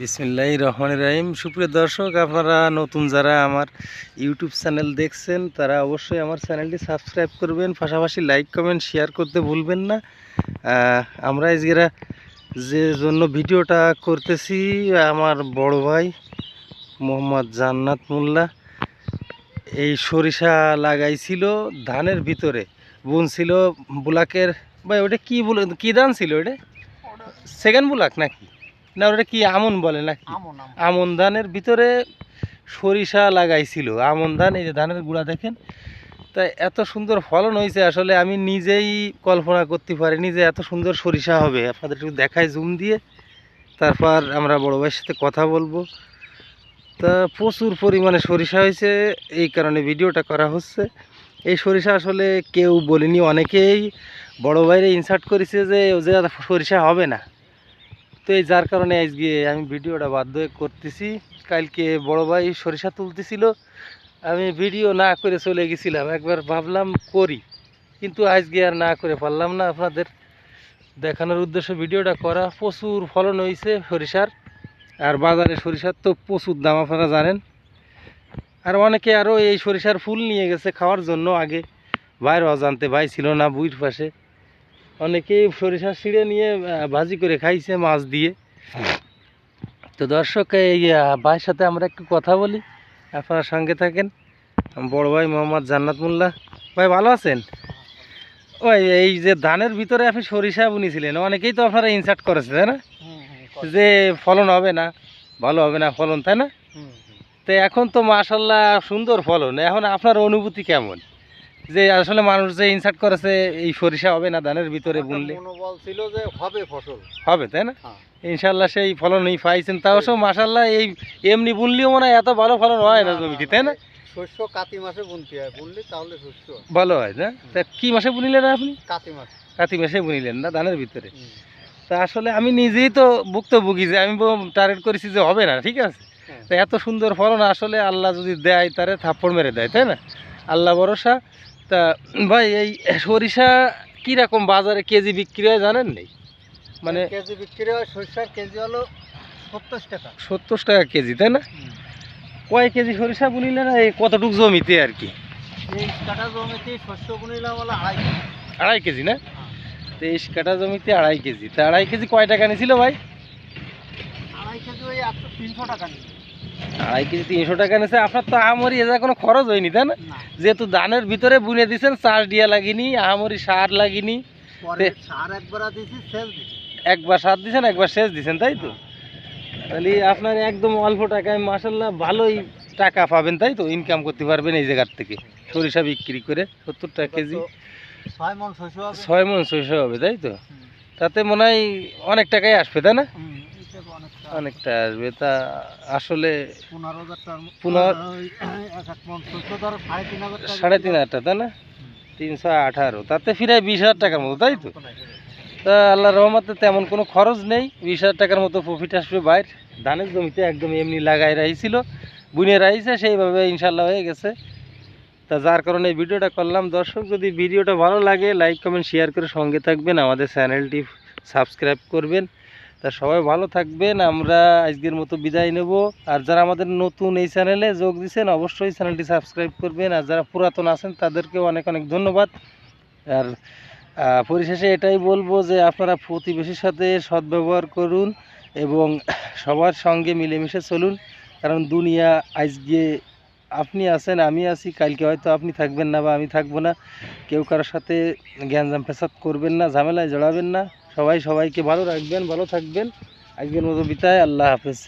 বিসমিল্লাহ রহমান রাহিম। সুপ্রিয় দর্শক আপনারা নতুন যারা আমার ইউটিউব চ্যানেল দেখছেন তারা অবশ্যই আমার চ্যানেলটি সাবস্ক্রাইব করবেন পাশাপাশি লাইক কমেন্ট শেয়ার করতে ভুলবেন না। আমরা আজকেরা যে জন্য ভিডিওটা করতেছি আমার বড় ভাই মোহাম্মদ জান্নাত মোল্লা। এই সরিষা লাগাইছিল ধানের ভিতরে বুনছিল বুলাকের ভাই ওটা কী বলে কী ধান ছিল ওটা? সেকেন্ড বুলাক নাকি? না ওটা কি আমন বলে নাকি? আমন ধানের ভিতরে সরিষা লাগাইছিল। আমন ধান এই যে ধানের গুঁড়া দেখেন। তাই এত সুন্দর ফলন হয়েছে আসলে আমি নিজেই কল্পনা করতে পারিনি যে এত সুন্দর সরিষা হবে। আপনাদের একটু দেখাই জুম দিয়ে। তারপর আমরা বড় ভাইয়ের সাথে কথা বলব। তা প্রচুর পরিমাণে সরিষা হয়েছে এই কারণে ভিডিওটা করা হচ্ছে। এই সরিষা আসলে কেউ বলিনি অনেকেই বড় ভাইরে ইনসার্ট করেছে যে ও যে সরিষা হবে না। তো এই যার কারণে আজকে আমি ভিডিওটা বাধ্য করতেছি। কালকে বড় ভাই সরিষা তুলতেছিল। আমি ভিডিও না করে চলে গেছিলাম, একবার ভাবলাম করি। কিন্তু আজকে আর না করে পারলাম না আপনাদের দেখানোর উদ্দেশ্যে ভিডিওটা করা। প্রচুর ফলন হয়েছে সরিষার। আর বাজারে সরিষার তো প্রচুর দাম, আপনারা জানেন। আর অনেকে আরও এই সরিষার ফুল নিয়ে গেছে খাওয়ার জন্য আগে। ভাইয়ের অজান্তে ভাই ছিল না বুইর পাশে। অনেকেই সরিষা ছিঁড়ে নিয়ে ভাজি করে খাইছে মাছ দিয়ে। তো দর্শক এই ভাইয়ের সাথে আমরা একটু কথা বলি। আপনারা সঙ্গে থাকেন। বড় ভাই মোহাম্মদ জান্নাত মোল্লা। ভাই ভালো আছেন? ওই এই যে ধানের ভিতরে আপনি সরিষা বুনিছিলেন অনেকেই তো আপনারা ইনসার্ট করেছে তাই না। যে ফলন হবে না ভালো হবে না ফলন তাই না। তো এখন তো মাশাল্লাহ সুন্দর ফলন। এখন আপনার অনুভূতি কেমন? যে আসলে মানুষ যে ইনসার্ট করেছে এই সরিষা হবে না ধানের ভিতরে বুনলে মনোবল ছিল যে হবে ফসল। হবে তাই না? হ্যাঁ। ইনশাল্লাহ সেই ফলনই পাইছেন তাও সব মাশাল্লাহ এই এমনি বুনলেও মনে হয় এত ভালো ফলন হয় না জমিতে তাই না? শস্য কাতি মাসে বুনতে হয় বুনলে তাহলে শস্য। ভালো হয় না? তা কি মাসে বুনিলেন আপনি? কাতি মাসে। কাতি মাসে বুনিলেন না ধানের ভিতরে? তা আসলে আমি নিজেই তো ভুক্তভোগী যে আমি টার্গেট করেছি যে হবে না ঠিক আছে? হ্যাঁ। তো এত সুন্দর ফলন আসলে আল্লাহ যদি দেয় তারে থাপ্পড় মেরে দেয় তাই না? আল্লাহ ভরসা। তা ভাই এই সরিষা কীরকম বাজারে কেজি বিক্রি হয় জানেন নেই? মানে কেজি বিক্রি হয় সরিষার কেজি হলো সত্তর টাকা। সত্তর টাকা কেজি তাই না? কয় কেজি সরিষা বুনিলে না এই কতটুক জমিতে আর কি? এই কাটা জমিতে শস্য বুনিলাম হলো আড়াই কেজি। আড়াই কেজি না? হ্যাঁ। তেইশ কাটা জমিতে আড়াই কেজি। তা আড়াই কেজি কয় টাকা নিয়েছিল ভাই? আড়াই কেজি ওই একশো তিনশো টাকা নিই আড়াই কেজি তিনশো টাকা নিয়েছে আপনার তো আহামরি এজা কোনো খরচ হয়নি তাই না? যেহেতু ধানের ভিতরে বুনে দিয়েছেন চাষ দিয়া লাগিনি আহামরি সার লাগিনি। একবার সার দিয়েছেন একবার সেচ দিয়েছেন তাই তো? তাহলে আপনার একদম অল্প টাকায় মাসাল্লাহ ভালোই টাকা পাবেন তাই তো? ইনকাম করতে পারবেন এই জায়গার থেকে। সরিষা বিক্রি করে সত্তর টাকা কেজি। ছয় মন শস্য হবে। ছয় মন সরিষা হবে তাই তো? তাতে মনে হয় অনেক টাকাই আসবে তাই না? অনেকটা আসবে। তা আসলে সাড়ে তিন হাজার টাকা তাই না? তিনশো আঠারো তাতে ফিরায় বিশ হাজার টাকার মতো তাই তো? তা আল্লাহ রহমতে তেমন কোনো খরচ নেই। বিশ হাজার টাকার মতো প্রফিট আসবে বাইর। ধানের জমিতে একদম এমনি লাগাই রাখছিল বুনে রাখছে সেইভাবে ইনশাল্লাহ হয়ে গেছে। তা যার কারণে এই ভিডিওটা করলাম। দর্শক যদি ভিডিওটা ভালো লাগে লাইক কমেন্ট শেয়ার করে সঙ্গে থাকবেন। আমাদের চ্যানেলটি সাবস্ক্রাইব করবেন। তা সবাই ভালো থাকবেন, আমরা আজকের মতো বিদায় নেব। আর যারা আমাদের নতুন এই চ্যানেলে যোগ দিচ্ছেন অবশ্যই চ্যানেলটি সাবস্ক্রাইব করবেন। আর যারা পুরাতন আছেন, তাদেরকেও অনেক অনেক ধন্যবাদ। আর পরিশেষে এটাই বলব যে আপনারা প্রতিবেশীর সাথে সদ্ব্যবহার করুন এবং সবার সঙ্গে মিলেমিশে চলুন। কারণ দুনিয়া আজকে আপনি আছেন, আমি আছি, কালকে হয়তো আপনি থাকবেন না বা আমি থাকব না। কেউ কারোর সাথে জ্ঞানজাম ফেসাদ করবেন না, ঝামেলায় জড়াবেন না। সবাই সবাইকে ভালো রাখবেন ভালো থাকবেন। আজকের মতো বিতায় আল্লাহ হাফেজ।